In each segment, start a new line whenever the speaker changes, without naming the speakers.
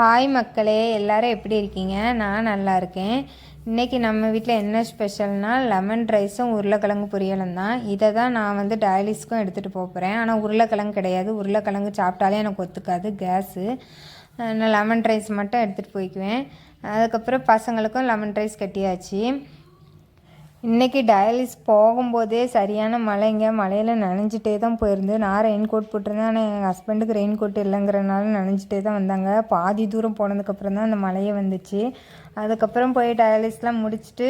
Hi மக்களே எல்லாரும் எப்படி இருக்கீங்க? நான் நல்லா இருக்கேன். இன்றைக்கி நம்ம வீட்டில் என்ன ஸ்பெஷல்னால் லெமன் ரைஸும் உருளைக்கிழங்கு பொரியலும் தான். இதை தான் நான் வந்து டயாலிஸ்க்கும் எடுத்துகிட்டு போகிறேன் ஆனால் உருளைக்கிழங்கு கிடையாது. உருளைக்கிழங்கு சாப்பிட்டாலே எனக்கு ஒத்துக்காது கேஸு நான் லெமன் ரைஸ் மட்டும் எடுத்துகிட்டு போய்க்குவேன். அதுக்கப்புறம் பசங்களுக்கும் லெமன் ரைஸ் கட்டியாச்சு. இன்றைக்கி டயாலிஸ் போகும்போதே சரியான மழைங்க மழையில் நனைஞ்சிட்டே தான் போயிருந்து நான் ரெயின் கோட் போட்டிருந்தேன். ஆனால் எங்கள் ஹஸ்பண்டுக்கு ரெயின் கோட் இல்லைங்கிறனால நனைஞ்சிட்டே தான் வந்தாங்க. பாதி தூரம் போனதுக்கப்புறம் தான் அந்த மழையே வந்துச்சு. அதுக்கப்புறம் போய் டயாலிஸ்லாம் முடிச்சுட்டு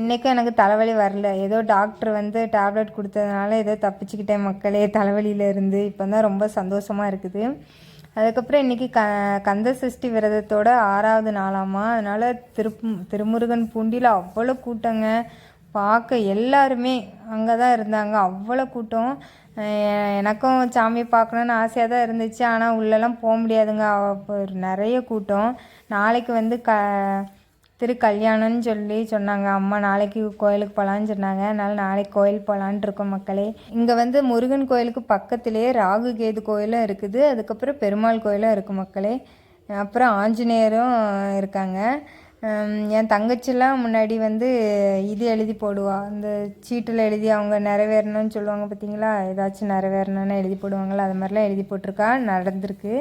இன்றைக்கும் எனக்கு தலைவலி வரல. ஏதோ டாக்டர் வந்து டேப்லெட் கொடுத்ததுனால ஏதோ தப்பிச்சுக்கிட்டேன் மக்களே தலைவலியிலேருந்து இப்போ தான் ரொம்ப சந்தோஷமாக இருக்குது. அதுக்கப்புறம் இன்றைக்கி க கந்த சஷ்டி விரதத்தோட ஆறாவது நாளாமா அதனால் திரு திருமுருகன் பூண்டியில் அவ்வளோ கூட்டங்க. பார்க்க எல்லாருமே அங்கே தான் இருந்தாங்க. அவ்வளோ கூட்டம். எனக்கும் சாமி பார்க்கணுன்னு ஆசையாக தான் இருந்துச்சு. ஆனால் உள்ளெல்லாம் போக முடியாதுங்க. ஒரு நிறைய கூட்டம். நாளைக்கு வந்து க திரு கல்யாணம்னு சொல்லி சொன்னாங்க. அம்மா நாளைக்கு கோயிலுக்கு போகலான்னு சொன்னாங்க. அதனால் நாளைக்கு கோயில் போகலான்ட்டு இருக்கோம் மக்களே. இங்கே வந்து முருகன் கோயிலுக்கு பக்கத்துலேயே ராகு கேது கோயிலும் இருக்குது. அதுக்கப்புறம் பெருமாள் கோயிலும் இருக்குது மக்களே. அப்புறம் ஆஞ்சநேயரும் இருக்காங்க. என் தங்கச்சிலாம் முன்னாடி வந்து இது எழுதி போடுவாள் இந்த சீட்டில் எழுதி அவங்க நிறைவேறணும்னு சொல்லுவாங்க பார்த்தீங்களா ஏதாச்சும் நிறைவேறணும்னு எழுதி போடுவாங்களா? அது மாதிரிலாம் எழுதி போட்டிருக்கா. நடந்திருக்கு.